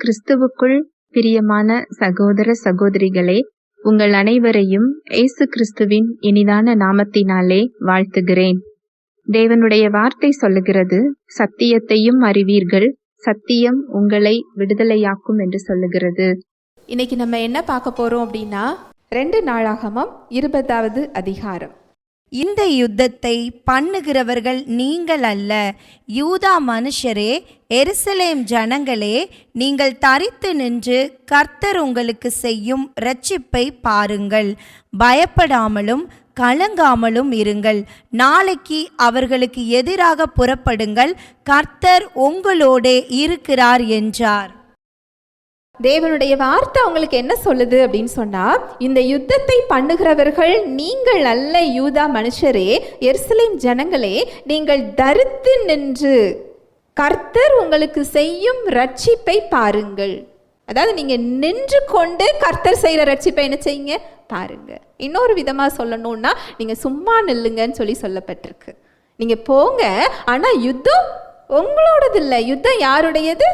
கிறிஸ்துவுக்குள் பிரியமான சகோதர சகோதரிகளே உங்கள் அனைவரையும் இயேசு கிறிஸ்துவின் இனிதான நாமத்தினாலே வாழ்த்துகிறேன். தேவனுடைய வார்த்தை சொல்லுகிறது சத்தியத்தையும் அறிவீர்கள் சத்தியம் உங்களை விடுதலையாக்கும் என்று சொல்லுகிறது. இன்னைக்கு நம்ம என்ன பார்க்க போறோம் அப்படின்னா ரெண்டு நாளாகமம் இருபதாவது அதிகாரம். இந்த யுத்தத்தை பண்ணுகிறவர்கள் நீங்கள் அல்ல. யூதா மனுஷரே எருசலேம் ஜனங்களே நீங்கள் தரித்து நின்று கர்த்தர் உங்களுக்கு செய்யும் ரட்சிப்பை பாருங்கள். பயப்படாமலும் கலங்காமலும் இருங்கள். நாளைக்கு அவர்களுக்கு எதிராக புறப்படுங்கள். கர்த்தர் உங்களோடே இருக்கிறார் என்றார். தேவனுடைய வார்த்தை அவங்களுக்கு என்ன சொல்லுது அப்படின்னு சொன்னால் இந்த யுத்தத்தை பண்ணுகிறவர்கள் நீங்கள் அல்ல யூதா மனுஷரே எருசலேம் ஜனங்களே நீங்கள் தரித்து நின்று கர்த்தர் உங்களுக்கு செய்யும் ரட்சிப்பை பாருங்கள். அதாவது நீங்கள் நின்று கொண்டு கர்த்தர் செய்கிற ரட்சிப்பை என்ன செய்யுங்க? பாருங்க. இன்னொரு விதமாக சொல்லணும்னா நீங்கள் சும்மா நில்லுங்கன்னு சொல்லி சொல்லப்பட்டிருக்கு. நீங்கள் போங்க ஆனால் யுத்தம் உங்களோடது இல்லை யுத்தம் யாருடையது?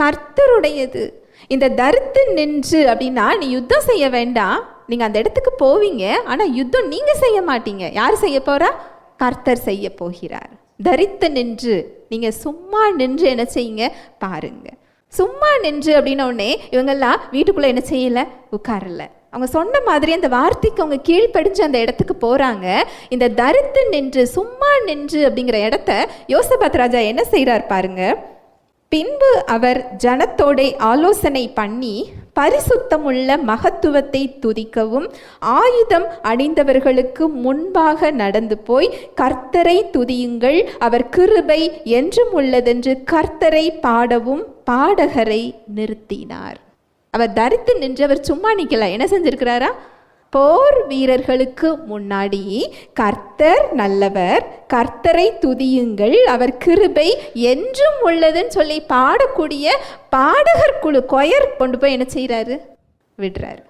கர்த்தருடையது. இந்த தரித்து நின்று அப்படின்னா நீ யுத்தம் செய்ய வேண்டாம். நீங்கள் அந்த இடத்துக்கு போவீங்க. ஆனால் யுத்தம் நீங்கள் செய்ய மாட்டீங்க. யார் செய்ய போகிறா கர்த்தர் செய்ய போகிறார். தரித்து நின்று. நீங்கள் சும்மா நின்று என்ன செய்யுங்க? பாருங்க. சும்மா நின்று அப்படின்னோடனே இவங்கெல்லாம் வீட்டுக்குள்ளே என்ன செய்யலை? உட்காரல. அவங்க சொன்ன மாதிரி அந்த வார்த்தைக்கு அவங்க கீழ்ப்படிஞ்சு அந்த இடத்துக்கு போகிறாங்க இந்த தரித்து நின்று சும்மா நின்று அப்படிங்கிற இடத்த யோசபாத் ராஜா என்ன செய்கிறார் பாருங்கள் பின்பு அவர் ஜனத்தோடை ஆலோசனை பண்ணி பரிசுத்தமுள்ள மகத்துவத்தை துதிக்கவும் ஆயுதம் அணிந்தவர்களுக்கு முன்பாக நடந்து போய் கர்த்தரை துதியுங்கள் அவர் கிருபை என்றும் உள்ளதென்று கர்த்தரை பாடவும் பாடகரை நிறுத்தினார். அவர் தரித்து நின்றவர் சும்மா நிற்கல என்ன செஞ்சிருக்கிறாரா? போர் வீரர்களுக்கு முன்னாடி கர்த்தர் நல்லவர் கர்த்தரை துதியுங்கள் அவர் கிருபை என்றும் உள்ளதுன்னு சொல்லி பாடக்கூடிய பாடகர் குழு கொயர் கொண்டு போய் என்ன செய்கிறாரு விடுறாரு.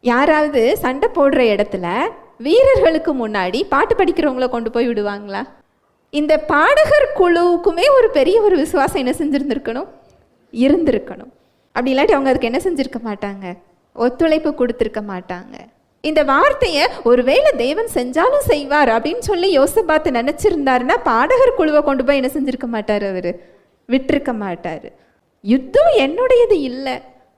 யாராவது சண்டை போடுற இடத்துல வீரர்களுக்கு முன்னாடி பாட்டு படிக்கிறவங்கள கொண்டு போய் விடுவாங்களா? இந்த பாடகர் குழுவுக்குமே ஒரு பெரிய ஒரு விசுவாசம் என்ன செஞ்சுருந்துருக்கணும்? இருந்திருக்கணும். அப்படி இல்லாட்டி அவங்க அதுக்கு என்ன செஞ்சுருக்க மாட்டாங்க? ஒத்துழைப்பு கொடுத்துருக்க மாட்டாங்க. இந்த வார்த்தையை ஒருவேளை தேவன் செஞ்சாலும் செய்வார் அப்படின்னு சொல்லி யோசபாத்து நினச்சிருந்தாருன்னா பாடகர் குழுவை கொண்டு போய் என்ன செஞ்சிருக்க மாட்டார் அவர்? விட்டிருக்க மாட்டார். யுத்தம் என்னுடையது இல்லை.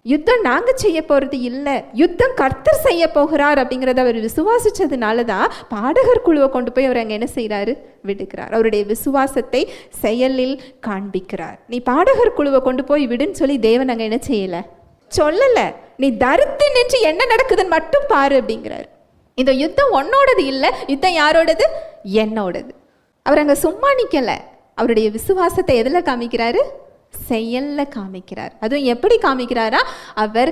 யுத்தம் நாங்கள் செய்ய போகிறது இல்லை. யுத்தம் கர்த்தர் செய்ய போகிறார் அப்படிங்கிறத அவர் விசுவாசித்ததுனால தான் பாடகர் குழுவை கொண்டு போய் அவர் அங்கே என்ன செய்கிறாரு விடுக்கிறார் அவருடைய விசுவாசத்தை செயலில் காண்பிக்கிறார். நீ பாடகர் குழுவை கொண்டு போய் விடுன்னு சொல்லி தேவன் அங்கே என்ன செய்யலை? சொல்லலை. நீ தரித்து நின்று என்ன நடக்குதுன்னு மட்டும் பாரு அப்படிங்கிறார். இந்த யுத்தம் உன்னோடது இல்லை யுத்தம் யாரோடது? என்னோடது. அவர் அங்கே சும்மா நிற்கலை அவருடைய விசுவாசத்தை எதில் காமிக்கிறாரு? செயலில் காமிக்கிறார். அதுவும் எப்படி காமிக்கிறாரா? அவர்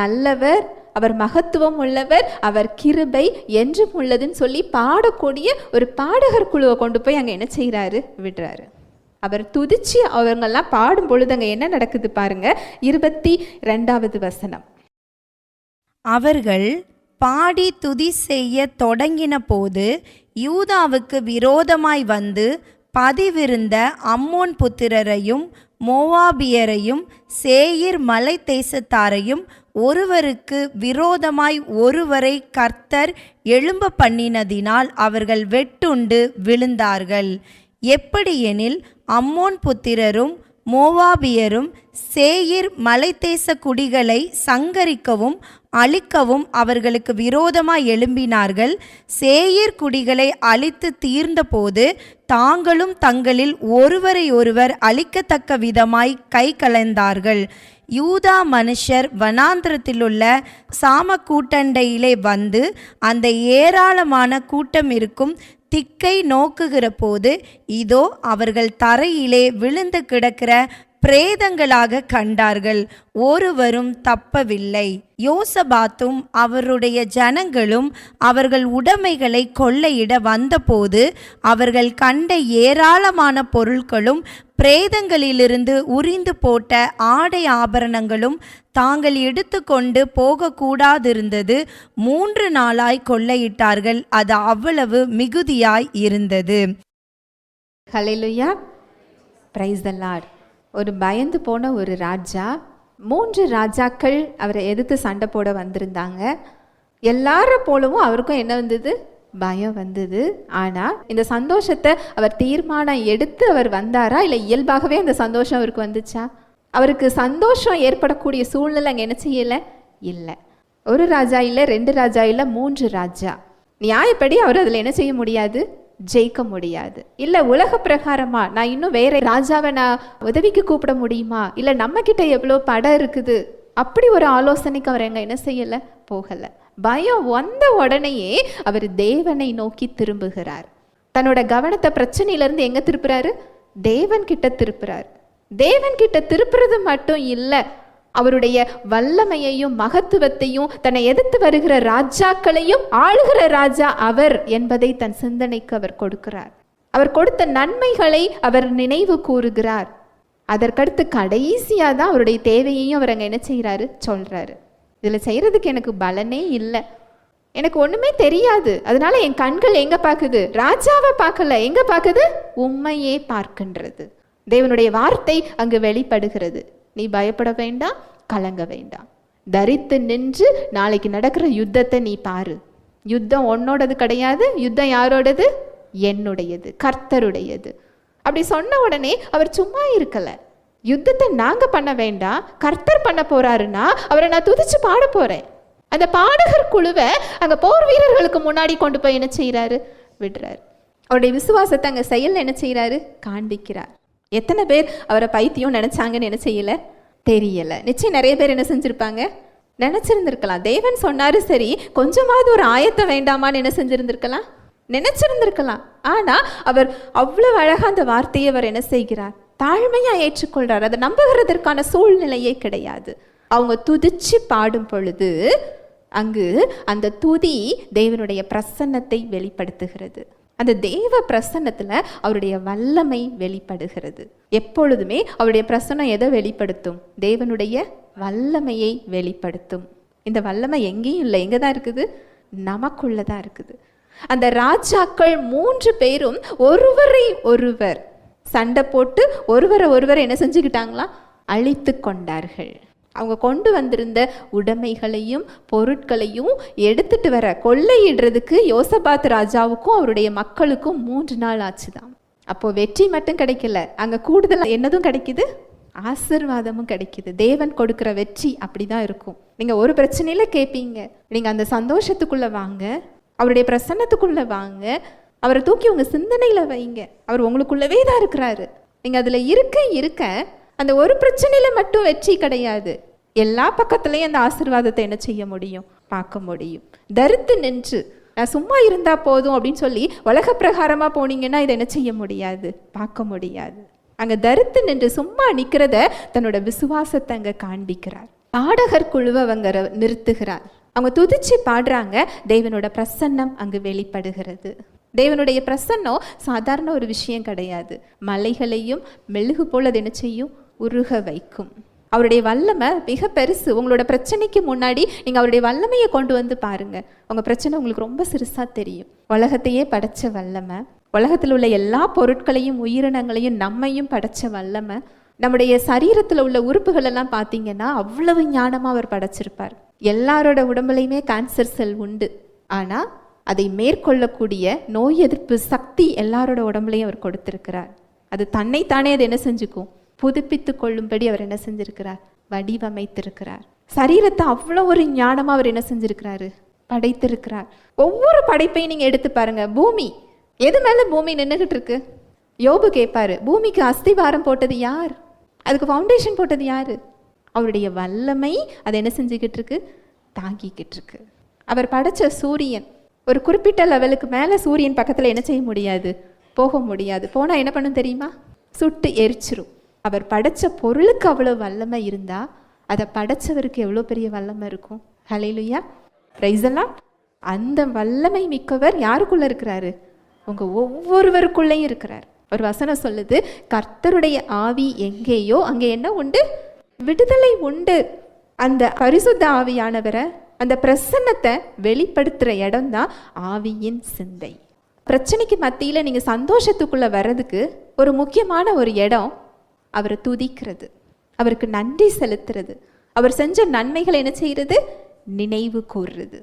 நல்லவர் அவர் மகத்துவம் உள்ளவர் அவர் கிருபை என்றும் உள்ளதுன்னு சொல்லி பாடக்கூடிய ஒரு பாடகர் குழுவை கொண்டு போய் அங்கே என்ன செய்கிறாரு விடுறாரு. அவர் துதிச்சு அவங்கெல்லாம் பாடும் பொழுது அங்கே என்ன நடக்குது பாருங்க. இருபத்தி ரெண்டாவது வசனம். அவர்கள் பாடி துதி செய்ய தொடங்கின போது யூதாவுக்கு விரோதமாய் வந்து பதிவிருந்த அம்மோன் புத்திரரையும் மோவாபியரையும் சேயிர் மலை தேசத்தாரையும் ஒருவருக்கு விரோதமாய் ஒருவரை கர்த்தர் எழும்ப பண்ணினதினால் அவர்கள் வெட்டுண்டு விழுந்தார்கள். எப்படியெனில் அம்மோன் புத்திரரும் மோவாபியரும் சேயிர் மலைத்தேச குடிகளை சங்கரிக்கவும் அழிக்கவும் அவர்களுக்கு விரோதமாய் எழும்பினார்கள். சேயிர் குடிகளை அழித்து தீர்ந்தபோது தாங்களும் தங்களில் ஒருவரை ஒருவர் அழிக்கத்தக்க விதமாய் கை கலந்தார்கள். யூதா மனுஷர் வனாந்திரத்திலுள்ள சாம கூட்டண்டையிலே வந்து அந்த ஏராளமான கூட்டம் இருக்கும் திக்கை நோக்குகிற போது இதோ அவர்கள் தரையிலே விழுந்து கிடக்கிற பிரேதங்களாக கண்டார்கள். ஒருவரும் தப்பவில்லை. யோசபாத்தும் அவருடைய ஜனங்களும் அவர்கள் உடைமைகளை கொள்ளையிட வந்தபோது அவர்கள் கண்ட ஏராளமான பொருட்களும் பிரேதங்களிலிருந்து உரிந்து போட்ட ஆடை ஆபரணங்களும் தாங்கள் எடுத்துக்கொண்டு போகக்கூடாதிருந்தது. மூன்று நாளாய் கொள்ளையிட்டார்கள். அது அவ்வளவு மிகுதியாய் இருந்தது. ஹலெலுயா பிரைஸ் த லார்ட் ஒரு பயந்து போன ஒரு ராஜா மூன்று ராஜாக்கள் அவரை எதிர்த்து சண்டை போட வந்திருந்தாங்க. எல்லாரும் போலவும் அவருக்கும் என்ன வந்தது? பயம் வந்தது. ஆனால் இந்த சந்தோஷத்தை அவர் தீர்மானம் எடுத்து அவர் வந்தாரா? இல்லை இயல்பாகவே அந்த சந்தோஷம் அவருக்கு வந்துச்சா? அவருக்கு சந்தோஷம் ஏற்படக்கூடிய சூழ்நிலை அங்கே என்ன செய்யலை? இல்லை. ஒரு ராஜா இல்லை ரெண்டு ராஜா இல்லை மூன்று ராஜா. நியாயப்படி அவர் அதில் என்ன செய்ய முடியாது? ஜெயிக்க முடியாது. இல்லை உலக பிரகாரமா நான் இன்னும் வேற ராஜாவை நான் உதவிக்கு கூப்பிட முடியுமா? இல்லை நம்ம கிட்ட எவ்வளோ படம் இருக்குது? அப்படி ஒரு ஆலோசனைக்கு அவர் எங்க என்ன செய்யலை? போகலை. பயம் வந்த உடனேயே அவர் தேவனை நோக்கி திரும்புகிறார். தன்னோட கவனத்தை பிரச்சனையிலேருந்து எங்கே திருப்புறாரு? தேவன் கிட்ட திருப்புறாரு. தேவன் கிட்ட திருப்புறது மட்டும் இல்லை அவருடைய வல்லமையையும் மகத்துவத்தையும் தன்னை எதிர்த்து வருகிற ராஜாக்களையும் ஆளுகிற ராஜா அவர் என்பதை தன் சிந்தனைக்கு அவர் கொடுக்கிறார். அவர் கொடுத்த நன்மைகளை அவர் நினைவு கூறுகிறார். அதற்கடுத்து கடைசியாக தான் அவருடைய தேவையையும் அவர் அங்கே என்ன செய்கிறாரு? சொல்கிறாரு இதில் செய்கிறதுக்கு எனக்கு பலனே இல்லை. எனக்கு ஒன்றுமே தெரியாது. அதனால என் கண்கள் எங்கே பார்க்குது ராஜாவை பார்க்கல. எங்கே பார்க்குது உண்மையே பார்க்கின்றது. தேவனுடைய வார்த்தை அங்கு வெளிப்படுகிறது. நீ பயப்பட வேண்டாம் கலங்க வேண்டாம் தரித்து நின்று நாளைக்கு நடக்கிற யுத்தத்தை நீ பாரு. யுத்தம் உன்னோடது கிடையாது யுத்தம் யாரோடது? என்னுடையது கர்த்தருடையது. அப்படி சொன்ன உடனே அவர் சும்மா இருக்கலை. யுத்தத்தை நாங்கள் பண்ண வேண்டாம் கர்த்தர் பண்ண போறாருன்னா அவரை நான் துதிச்சு பாட போறேன். அந்த பாடகர் குழுவை அங்கே போர் வீரர்களுக்கு முன்னாடி கொண்டு போய் என்ன செய்கிறாரு விடுறாரு. அவருடைய விசுவாசத்தை அங்கே செயல் என்ன செய்கிறாரு காண்பிக்கிறார். எத்தனை பேர் அவரை பைத்தியம் நினைச்சாங்கன்னு என்ன செய்யல? தெரியலை. நிச்சயம் நிறைய பேர் என்ன செஞ்சுருப்பாங்க? நினச்சிருந்துருக்கலாம். தேவன் சொன்னாரு சரி கொஞ்சமாவது ஒரு ஆயத்தை வேண்டாமான்னு என்ன செஞ்சிருந்திருக்கலாம்? நினச்சிருந்துருக்கலாம். ஆனால் அவர் அவ்வளோ அழகாக அந்த வார்த்தையை அவர் என்ன செய்கிறார்? தாழ்மையாக ஏற்றுக்கொள்கிறார் அதை நம்புகிறதற்கான சூழ்நிலையே கிடையாது. அவங்க துதிச்சு பாடும் பொழுது அங்கு அந்த துதி தேவனுடைய பிரசன்னத்தை வெளிப்படுத்துகிறது. அந்த தேவ பிரசன்னத்தில் அவருடைய வல்லமை வெளிப்படுகிறது. எப்பொழுதுமே அவருடைய பிரசன்னம் எதை வெளிப்படுத்தும்? தேவனுடைய வல்லமையை வெளிப்படுத்தும். இந்த வல்லமை எங்கேயும் இல்லை. எங்கே தான் இருக்குது? நமக்குள்ள தான் இருக்குது. அந்த ராஜாக்கள் மூன்று பேரும் ஒருவரை ஒருவர் சண்டை போட்டு ஒருவரை ஒருவர் என்ன செஞ்சுக்கிட்டாங்களா? அழித்து கொண்டார்கள். அவங்க கொண்டு வந்திருந்த உடைமைகளையும் பொருட்களையும் எடுத்துட்டு வர கொள்ளையிடுறதுக்கு யோசபாத் ராஜாவுக்கும் அவருடைய மக்களுக்கும் மூன்று நாள் ஆச்சுதான் அப்போ வெற்றி மட்டும் கிடைக்கல. அங்க கூடுதல் என்னதும் கிடைக்குது? ஆசிர்வாதமும் கிடைக்குது. தேவன் கொடுக்குற வெற்றி அப்படிதான் இருக்கும். நீங்க ஒரு பிரச்சனையில கேட்பீங்க நீங்க அந்த சந்தோஷத்துக்குள்ள வாங்க. அவருடைய பிரசன்னத்துக்குள்ள வாங்க. அவரை தூக்கி உங்க சிந்தனையில வைங்க. அவர் உங்களுக்குள்ளவே தான் இருக்கிறாரு. நீங்க அதுல இருக்க இருக்க அந்த ஒரு பிரச்சனையில் மட்டும் வெற்றி கிடையாது. எல்லா பக்கத்துலேயும் அந்த ஆசீர்வாதத்தை என்ன செய்ய முடியும்? பார்க்க முடியும். தரித்து நின்று நான் சும்மா இருந்தால் போதும் அப்படின்னு சொல்லி உலக பிரகாரமாக போனீங்கன்னா இதை என்ன செய்ய முடியாது? பார்க்க முடியாது. அங்கே தரித்து நின்று சும்மா நிற்கிறத தன்னோட விசுவாசத்தை அங்கே காண்பிக்கிறார். பாடகர் குழுவை அவங்க நிறுத்துகிறார். அவங்க துதிச்சு பாடுறாங்க தேவனோட பிரசன்னம் அங்கு வெளிப்படுகிறது. தேவனுடைய பிரசன்னம் சாதாரண ஒரு விஷயம் கிடையாது. மலைகளையும் மெழுகு போல் அது என்ன செய்யும்? உருக வைக்கும். அவருடைய வல்லமை மிக பெருசு. உங்களோட பிரச்சனைக்கு முன்னாடி நீங்கள் அவருடைய வல்லமையை கொண்டு வந்து பாருங்க. உங்கள் பிரச்சனை உங்களுக்கு ரொம்ப சிறுசாக தெரியும். உலகத்தையே படைச்ச வல்லமை உலகத்தில் உள்ள எல்லா பொருட்களையும் உயிரினங்களையும் நம்மையும் படைச்ச வல்லமை நம்முடைய சரீரத்தில் உள்ள உறுப்புகள் எல்லாம் பார்த்தீங்கன்னா அவ்வளவு ஞானமாக அவர் படைச்சிருப்பார். எல்லாரோட உடம்புலையுமே கேன்சர் செல் உண்டு. ஆனால் அதை மேற்கொள்ளக்கூடிய நோய் எதிர்ப்பு சக்தி எல்லாரோட உடம்புலையும் அவர் கொடுத்திருக்கிறார். அது தன்னைத்தானே அது என்ன செஞ்சுக்கும்? புதுப்பித்து கொள்ளும்படி அவர் என்ன செஞ்சிருக்கிறார்? வடிவமைத்திருக்கிறார். சரீரத்தை அவ்வளோ ஒரு ஞானமாக அவர் என்ன செஞ்சிருக்கிறாரு? படைத்திருக்கிறார். ஒவ்வொரு படைப்பையும் நீங்கள் எடுத்து பாருங்க. பூமி. எது மேலே பூமி நின்றுகிட்டு இருக்கு? யோபு கேட்பாரு பூமிக்கு அஸ்திவாரம் போட்டது யார்? அதுக்கு ஃபவுண்டேஷன் போட்டது யார்? அவருடைய வல்லமை அதை என்ன செஞ்சுக்கிட்டு இருக்கு? தாங்கிக்கிட்டு இருக்கு. அவர் படைச்ச சூரியன் ஒரு குறிப்பிட்ட லெவலுக்கு மேலே சூரியன் பக்கத்தில் என்ன செய்ய முடியாது? போக முடியாது. போனால் என்ன பண்ணும் தெரியுமா? சுட்டு எரிச்சிரும். அவர் படைச்ச பொருளுக்கு அவ்வளோ வல்லமை இருந்தால் அதை படைச்சவருக்கு எவ்வளோ பெரிய வல்லமை இருக்கும்? ஹலையிலுயா ப்ரைஸெல்லாம் அந்த வல்லமை மிக்கவர் யாருக்குள்ளே இருக்கிறாரு? உங்கள் ஒவ்வொருவருக்குள்ளேயும் இருக்கிறார். ஒரு வசனம் சொல்லுது கர்த்தருடைய ஆவி எங்கேயோ அங்கே என்ன உண்டு? விடுதலை உண்டு. அந்த பரிசுத்த ஆவியானவரை அந்த பிரசன்னத்தை வெளிப்படுத்துகிற இடம் தான் ஆவியின் சிந்தை. பிரச்சனைக்கு மத்தியில் நீங்கள் சந்தோஷத்துக்குள்ளே வர்றதுக்கு ஒரு முக்கியமான ஒரு இடம் அவரை துதிக்கிறது. அவருக்கு நன்றி செலுத்துறது. அவர் செஞ்ச நன்மைகளை என்ன செய்கிறது? நினைவு கூறுறது.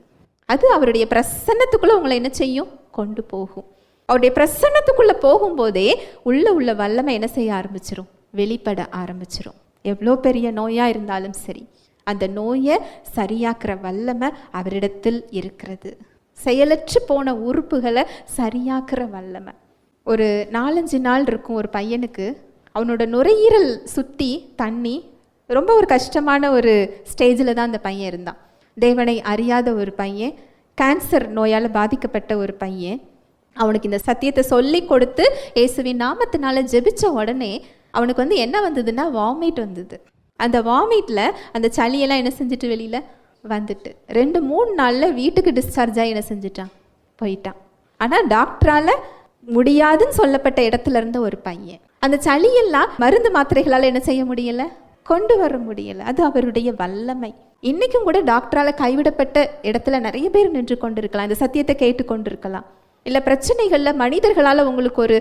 அது அவருடைய பிரசன்னத்துக்குள்ளே உங்களை என்ன செய்யும்? கொண்டு போகும். அவருடைய பிரசன்னத்துக்குள்ளே போகும்போதே உள்ள உள்ள வல்லமை என்ன செய்ய ஆரம்பிச்சிரும்? வெளிப்பட ஆரம்பிச்சிரும். எவ்வளோ பெரிய நோயாக இருந்தாலும் சரி அந்த நோயை சரியாக்குற வல்லமை அவரிடத்தில் இருக்கிறது. செயலற்று போன உறுப்புகளை சரியாக்குற வல்லமை. ஒரு நாலஞ்சு நாள் இருக்கும் ஒரு பையனுக்கு அவனோட நுரையீரல் சுற்றி தண்ணி ரொம்ப ஒரு கஷ்டமான ஒரு ஸ்டேஜில் தான் அந்த பையன் இருந்தான். தேவனை அறியாத ஒரு பையன் கேன்சர் நோயால் பாதிக்கப்பட்ட ஒரு பையன். அவனுக்கு இந்த சத்தியத்தை சொல்லி கொடுத்து இயேசுவின் நாமத்தினால ஜெபிச்ச உடனே அவனுக்கு வந்து என்ன வந்ததுன்னா வாமிட் வந்தது. அந்த வாமிட்டில் அந்த சளியெல்லாம் என்ன செஞ்சுட்டு வெளியில்? வந்துட்டு. ரெண்டு மூணு நாளில் வீட்டுக்கு டிஸ்சார்ஜ் ஆகி என்ன செஞ்சுட்டான்? போயிட்டான். ஆனால் டாக்டரால் முடியாதுன்னு சொல்லப்பட்ட இடத்துல இருந்த ஒரு பையன். அந்த சளியெல்லாம் மருந்து மாத்திரைகளால் என்ன செய்ய முடியல? கொண்டு வர முடியல. அது அவருடைய வல்லமை. இன்றைக்கும் கூட டாக்டரால் கைவிடப்பட்ட இடத்துல நிறைய பேர் நின்று கொண்டிருக்கலாம். இந்த சத்தியத்தை கேட்டு கொண்டிருக்கலாம். இல்லை பிரச்சனைகளில் மனிதர்களால் உங்களுக்கு ஒரு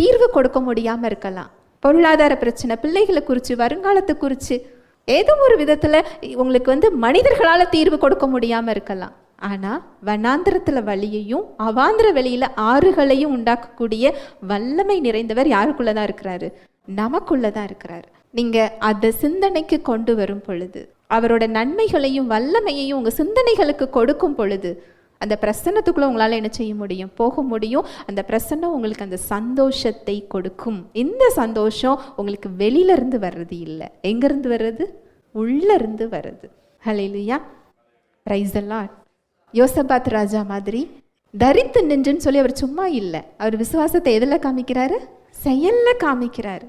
தீர்வு கொடுக்க முடியாமல் இருக்கலாம். பொருளாதார பிரச்சனை பிள்ளைகளை குறித்து வருங்காலத்தை குறித்து ஏதோ ஒரு விதத்தில் உங்களுக்கு வந்து மனிதர்களால் தீர்வு கொடுக்க முடியாமல் இருக்கலாம். ஆனால் வனாந்திரத்தில் வழியையும் அவாந்திர வெளியில் ஆறுகளையும் உண்டாக்கக்கூடிய வல்லமை நிறைந்தவர் யாருக்குள்ளே தான் இருக்கிறாரு? நமக்குள்ளே தான் இருக்கிறார். நீங்கள் அதை சிந்தனைக்கு கொண்டு வரும் பொழுது அவரோட நன்மைகளையும் வல்லமையையும் உங்கள் சிந்தனைகளுக்கு கொடுக்கும் பொழுது அந்த பிரசன்னத்துக்குள்ளே உங்களால் என்ன செய்ய முடியும்? போக முடியும். அந்த பிரசன்னம் உங்களுக்கு அந்த சந்தோஷத்தை கொடுக்கும். இந்த சந்தோஷம் உங்களுக்கு வெளியிலருந்து வர்றது இல்லை. எங்கேருந்து வர்றது? உள்ளேருந்து வர்றது. ஹலே இல்லையா ப்ரைஸ் எல்லாம் யோசபாத் ராஜா மாதிரி தரித்து நின்றுன்னு சொல்லி அவர் சும்மா இல்லை. அவர் விசுவாசத்தை எதில் காமிக்கிறாரு? செயலில் காமிக்கிறாரு.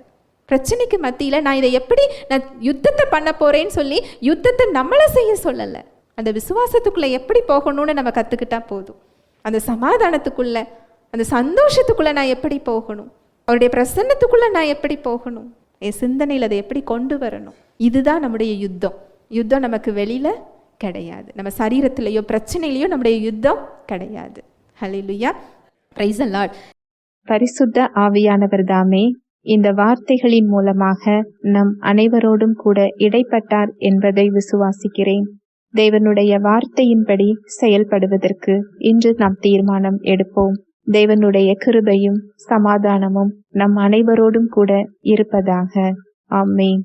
பிரச்சனைக்கு மத்தியில் நான் இதை எப்படி நான் யுத்தத்தை பண்ண போகிறேன்னு சொல்லி யுத்தத்தை நம்மளை செய்ய சொல்லலை. அந்த விசுவாசத்துக்குள்ளே எப்படி போகணும்னு நம்ம கற்றுக்கிட்டா போதும். அந்த சமாதானத்துக்குள்ள அந்த சந்தோஷத்துக்குள்ளே நான் எப்படி போகணும்? அவருடைய பிரசன்னத்துக்குள்ளே நான் எப்படி போகணும்? என் சிந்தனையில் அதை எப்படி கொண்டு வரணும்? இதுதான் நம்முடைய யுத்தம். யுத்தம் நமக்கு வெளியில் கிடையாது. நம்ம சரீரத்திலேயோ பிரச்சனையிலையோ நம்முடைய யுத்தம் கிடையாது. ஹலிலுயா பிரைஸ் லார்ட் பரிசுத்த ஆவியானவர் தாமே இந்த வார்த்தைகளின் மூலமாக நம் அனைவரோடும் கூட இடைப்பட்டார் என்பதை விசுவாசிக்கிறேன். தேவனுடைய வார்த்தையின்படி செயல்படுவதற்கு இன்று நாம் தீர்மானம் எடுப்போம். தேவனுடைய கிருபையும் சமாதானமும் நம் அனைவரோடும் கூட இருப்பதாக. ஆமேன்.